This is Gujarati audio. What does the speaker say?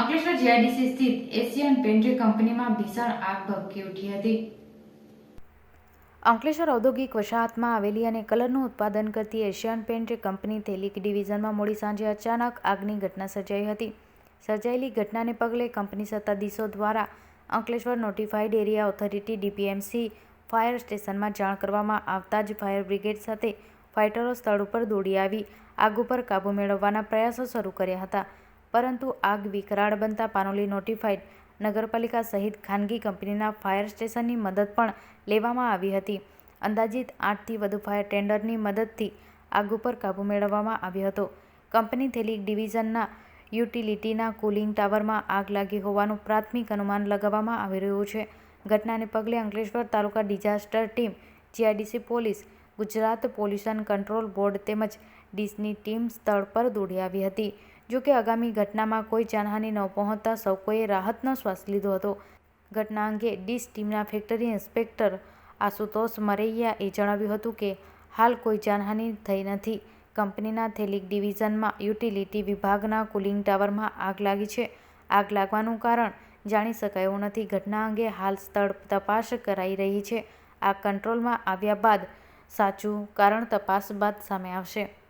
અંકલેશ્વર જીઆઈડીસી સ્થિત એશિયન પેન્ટ્રી કંપનીમાં ભીષણ આગ ભભકી ઉઠી હતી. અંકલેશ્વર ઔદ્યોગિક વસાહતમાં આવેલી અને કલરનું ઉત્પાદન કરતી એશિયન પેન્ટ કંપની થેલિક ડિવિઝનમાં મોડી સાંજે અચાનક આગની ઘટના સર્જાઈ હતી. સર્જાયેલી ઘટનાને પગલે કંપની સત્તાધીશો દ્વારા Ankleshwar notified area authority DPMC fire સ્ટેશનમાં જાણ કરવામાં આવતા જ ફાયર બ્રિગેડ સાથે ફાઇટરો સ્થળ ઉપર દોડી આવી, આગ ઉપર કાબૂ મેળવવાના પ્રયાસો શરૂ કર્યા હતા. પરંતુ આગ વિકરાળ બનતા પાનોલી નોટિફાઈડ નગરપાલિકા સહિત ખાનગી કંપનીના ફાયર સ્ટેશનની મદદ પણ લેવામાં આવી હતી. અંદાજિત આઠથી વધુ ફાયર ટેન્ડરની મદદથી આગ ઉપર કાબૂ મેળવવામાં આવ્યો હતો. કંપની થેલી ડિવિઝનના યુટિલિટીના કુલિંગ ટાવરમાં આગ લાગી હોવાનું પ્રાથમિક અનુમાન લગાવવામાં આવી રહ્યું છે. ઘટનાને પગલે Ankleshwar taluka disaster team, GIDC police, Gujarat pollution control board તેમજ ડીસની ટીમ સ્થળ પર દોડી આવી હતી. જો કે આગામી ઘટનામાં કોઈ જાનહાનિ ન પહોંચતા સૌ કોઈએ રાહતનો શ્વાસ લીધો હતો. ઘટના અંગે ડીશ ટીમના ફેક્ટરી ઇન્સ્પેક્ટર આશુતોષ મરૈયાએ જણાવ્યું હતું કે, હાલ કોઈ જાનહાનિ થઈ નથી. કંપનીના થેલિક ડિવિઝનમાં યુટિલિટી વિભાગના કુલિંગ ટાવરમાં આગ લાગી છે. આગ લાગવાનું કારણ જાણી શકાયું નથી. ઘટના અંગે હાલ સ્થળ તપાસ કરાઈ રહી છે. આગ કંટ્રોલમાં આવ્યા બાદ સાચું કારણ તપાસ બાદ સામે આવશે.